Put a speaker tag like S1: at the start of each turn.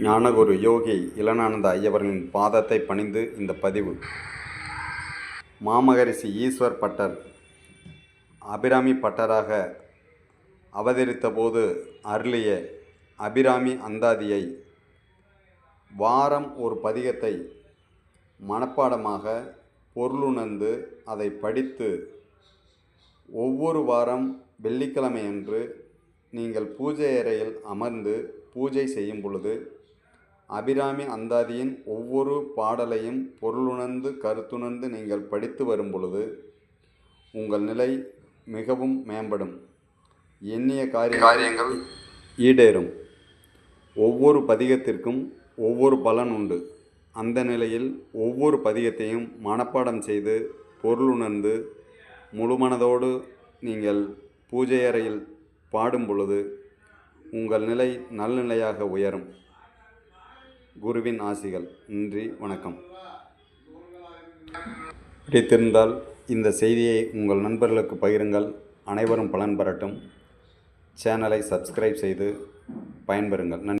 S1: ஞானகுரு யோகி இளனானந்த ஐயவர்களின் பாதத்தை பணிந்து இந்த பதிவு. மாமகரிஷி ஈஸ்வர் பட்டர் அபிராமி பட்டராக அவதரித்தபோது அருளிய அபிராமி அந்தாதியை வாரம் ஒரு பதிகத்தை மனப்பாடமாக பொருளுணர்ந்து அதை படித்து ஒவ்வொரு வாரம் வெள்ளிக்கிழமையன்று நீங்கள் பூஜை அறையில் அமர்ந்து பூஜை செய்யும் பொழுது அபிராமி அந்தாதியின் ஒவ்வொரு பாடலையும் பொருளுணர்ந்து கருத்துணர்ந்து நீங்கள் படித்து வரும் பொழுது உங்கள் நிலை மிகவும் மேம்படும். எண்ணிய காரிய காரியங்கள் ஈடேறும். ஒவ்வொரு பதிகத்திற்கும் ஒவ்வொரு பலன் உண்டு. அந்த நிலையில் ஒவ்வொரு பதிகத்தையும் மனப்பாடம் செய்து பொருளுணர்ந்து முழுமனதோடு நீங்கள் பூஜை அறையில் பாடும் பொழுது உங்கள் நிலை நல்நிலையாக உயரும். குருவின் ஆசிகள். நன்றி வணக்கம். பிடித்திருந்தால் இந்த செய்தியை உங்கள் நண்பர்களுக்கு பகிருங்கள். அனைவரும் பலன் பெறட்டும். சேனலை சப்ஸ்கிரைப் செய்து பயன்பெறுங்கள். நன்றி.